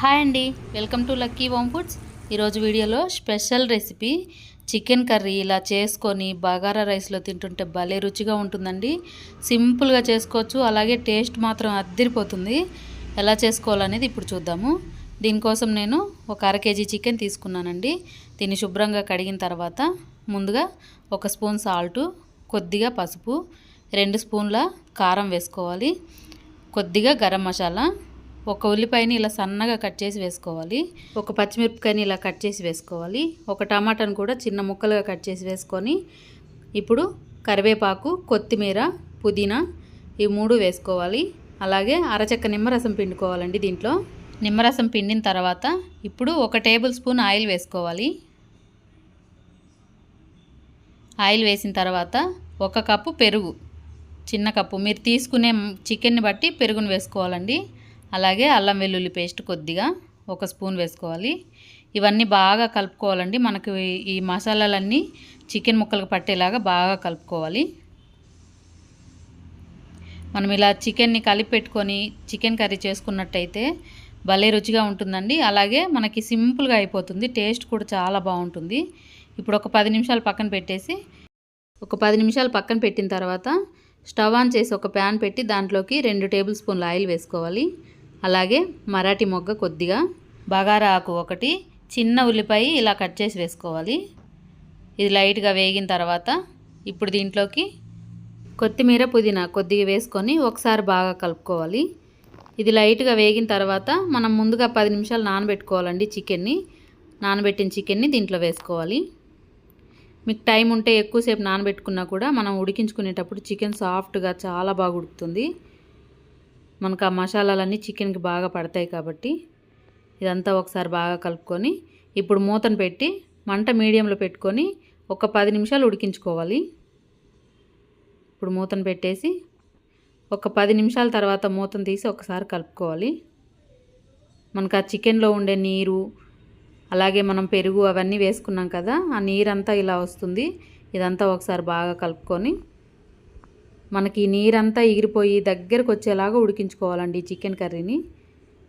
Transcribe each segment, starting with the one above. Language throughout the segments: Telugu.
హాయ్ అండి welcome to lucky home foods. ఈరోజు వీడియోలో స్పెషల్ రెసిపీ చికెన్ కర్రీ ఇలా చేసుకొని బగారా రైస్లో తింటుంటే భలే రుచిగా ఉంటుందండి. సింపుల్గా చేసుకోవచ్చు అలాగే టేస్ట్ మాత్రం అద్దరిపోతుంది. ఎలా చేసుకోవాలనేది ఇప్పుడు చూద్దాము. దీనికోసం నేను ఒక అర కేజీ చికెన్ తీసుకున్నానండి. దీన్ని శుభ్రంగా కడిగిన తర్వాత ముందుగా ఒక స్పూన్ సాల్టు కొద్దిగా పసుపు రెండు స్పూన్ల కారం వేసుకోవాలి. కొద్దిగా గరం మసాలా ఒక ఉల్లిపాయని ఇలా సన్నగా కట్ చేసి వేసుకోవాలి. ఒక పచ్చిమిరపకాయని ఇలా కట్ చేసి వేసుకోవాలి. ఒక టమాటాను కూడా చిన్న ముక్కలుగా కట్ చేసి వేసుకొని ఇప్పుడు కరివేపాకు కొత్తిమీర పుదీనా ఈ మూడు వేసుకోవాలి. అలాగే అరచెక్క నిమ్మరసం పిండుకోవాలండి దీంట్లో. నిమ్మరసం పిండిన తర్వాత ఇప్పుడు ఒక టేబుల్ స్పూన్ ఆయిల్ వేసుకోవాలి. ఆయిల్ వేసిన తర్వాత ఒక కప్పు పెరుగు చిన్న కప్పు. మీరు తీసుకునే చికెన్ని బట్టి పెరుగును వేసుకోవాలండి. అలాగే అల్లం వెల్లుల్లి పేస్ట్ కొద్దిగా ఒక స్పూన్ వేసుకోవాలి. ఇవన్నీ బాగా కలుపుకోవాలండి. మనకు ఈ మసాలాలన్నీ చికెన్ ముక్కలకు పట్టేలాగా బాగా కలుపుకోవాలి. మనం ఇలా చికెన్ని కలిపి పెట్టుకొని చికెన్ కర్రీ చేసుకున్నట్టయితే భలే రుచిగా ఉంటుందండి. అలాగే మనకి సింపుల్గా అయిపోతుంది. టేస్ట్ కూడా చాలా బాగుంటుంది. ఇప్పుడు ఒక పది నిమిషాలు పక్కన పెట్టేసి ఒక పది నిమిషాలు పక్కన పెట్టిన తర్వాత స్టవ్ ఆన్ చేసి ఒక ప్యాన్ పెట్టి దాంట్లోకి రెండు టేబుల్ స్పూన్ల ఆయిల్ వేసుకోవాలి. అలాగే మరాఠీ మొగ్గ కొద్దిగా బగారా ఆకు ఒకటి చిన్న ఉల్లిపాయ ఇలా కట్ చేసి వేసుకోవాలి. ఇది లైట్గా వేగిన తర్వాత ఇప్పుడు దీంట్లోకి కొత్తిమీర పుదీనా కొద్దిగా వేసుకొని ఒకసారి బాగా కలుపుకోవాలి. ఇది లైట్గా వేగిన తర్వాత మనం ముందుగా పది నిమిషాలు నానబెట్టుకోవాలండి చికెన్ని. నానబెట్టిన చికెన్ని దీంట్లో వేసుకోవాలి. మీకు టైం ఉంటే ఎక్కువసేపు నానబెట్టుకున్నా కూడా మనం ఉడికించుకునేటప్పుడు చికెన్ సాఫ్ట్గా చాలా బాగా ఉడుకుతుంది. మనకు ఆ మసాలాలన్నీ చికెన్కి బాగా పడతాయి కాబట్టి ఇదంతా ఒకసారి బాగా కలుపుకొని ఇప్పుడు మూతను పెట్టి మంట మీడియంలో పెట్టుకొని ఒక పది నిమిషాలు ఉడికించుకోవాలి. ఇప్పుడు మూతను పెట్టేసి ఒక పది నిమిషాల తర్వాత మూతను తీసి ఒకసారి కలుపుకోవాలి. మనకు ఆ చికెన్లో ఉండే నీరు అలాగే మనం పెరుగు అవన్నీ వేసుకున్నాం కదా ఆ నీరంతా ఇలా వస్తుంది. ఇదంతా ఒకసారి బాగా కలుపుకొని మనకి నీరంతా ఎగిరిపోయి దగ్గరకు వచ్చేలాగా ఉడికించుకోవాలండి చికెన్ కర్రీని.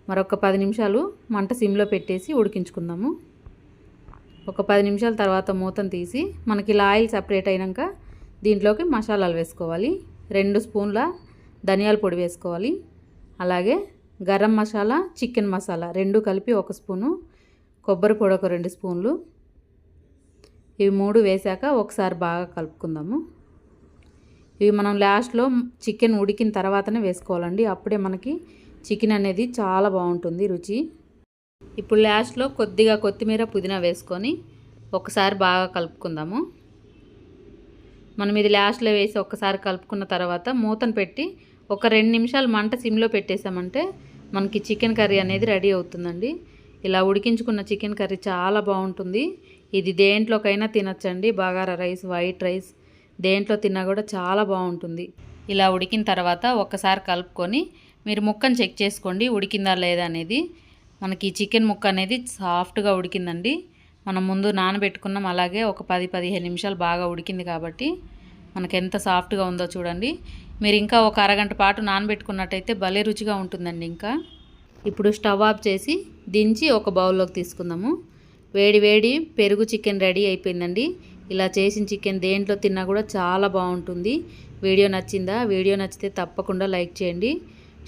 మరొక పది నిమిషాలు మంట సిమ్లో పెట్టేసి ఉడికించుకుందాము. ఒక పది నిమిషాల తర్వాత మూతను తీసి మనకి ఇలా ఆయిల్ సపరేట్ అయినాక దీంట్లోకి మసాలాలు వేసుకోవాలి. రెండు స్పూన్ల ధనియాల పొడి వేసుకోవాలి. అలాగే గరం మసాలా చికెన్ మసాలా రెండు కలిపి ఒక స్పూను కొబ్బరి పొడి ఒక రెండు స్పూన్లు. ఇవి మూడు వేశాక ఒకసారి బాగా కలుపుకుందాము. ఇవి మనం లాస్ట్లో చికెన్ ఉడికిన తర్వాతనే వేసుకోవాలండి. అప్పుడే మనకి చికెన్ అనేది చాలా బాగుంటుంది రుచి. ఇప్పుడు లాస్ట్లో కొద్దిగా కొత్తిమీర పుదీనా వేసుకొని ఒకసారి బాగా కలుపుకుందాము. మనం ఇది లాస్ట్లో వేసి ఒకసారి కలుపుకున్న తర్వాత మూతను పెట్టి ఒక రెండు నిమిషాలు మంట సిమ్లో పెట్టేసామంటే మనకి చికెన్ కర్రీ అనేది రెడీ అవుతుందండి. ఇలా ఉడికించుకున్న చికెన్ కర్రీ చాలా బాగుంటుంది. ఇది దేంట్లోకైనా తినచ్చండి. బగారా రైస్ వైట్ రైస్ దేంట్లో తిన్నా కూడా చాలా బాగుంటుంది. ఇలా ఉడికిన తర్వాత ఒక్కసారి కలుపుకొని మీరు ముక్కను చెక్ చేసుకోండి ఉడికిందా లేదా అనేది. మనకి చికెన్ ముక్క అనేది సాఫ్ట్గా ఉడికిందండి. మనం ముందు నానబెట్టుకున్నాం అలాగే ఒక పది పదిహేను నిమిషాలు బాగా ఉడికింది కాబట్టి మనకి ఎంత సాఫ్ట్గా ఉందో చూడండి. మీరు ఇంకా ఒక అరగంట పాటు నానబెట్టుకున్నట్టయితే భలే రుచిగా ఉంటుందండి ఇంకా. ఇప్పుడు స్టవ్ ఆఫ్ చేసి దించి ఒక బౌల్లోకి తీసుకుందాము. వేడి వేడి పెరుగు చికెన్ రెడీ అయిపోయిందండి. ఇలా చేసిన చికెన్ దేంట్లో తిన్నా కూడా చాలా బాగుంటుంది. వీడియో నచ్చిందా? వీడియో నచ్చితే తప్పకుండా లైక్ చేయండి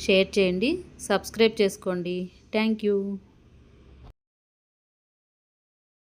షేర్ చేయండి సబ్స్క్రైబ్ చేసుకోండి. Thank you.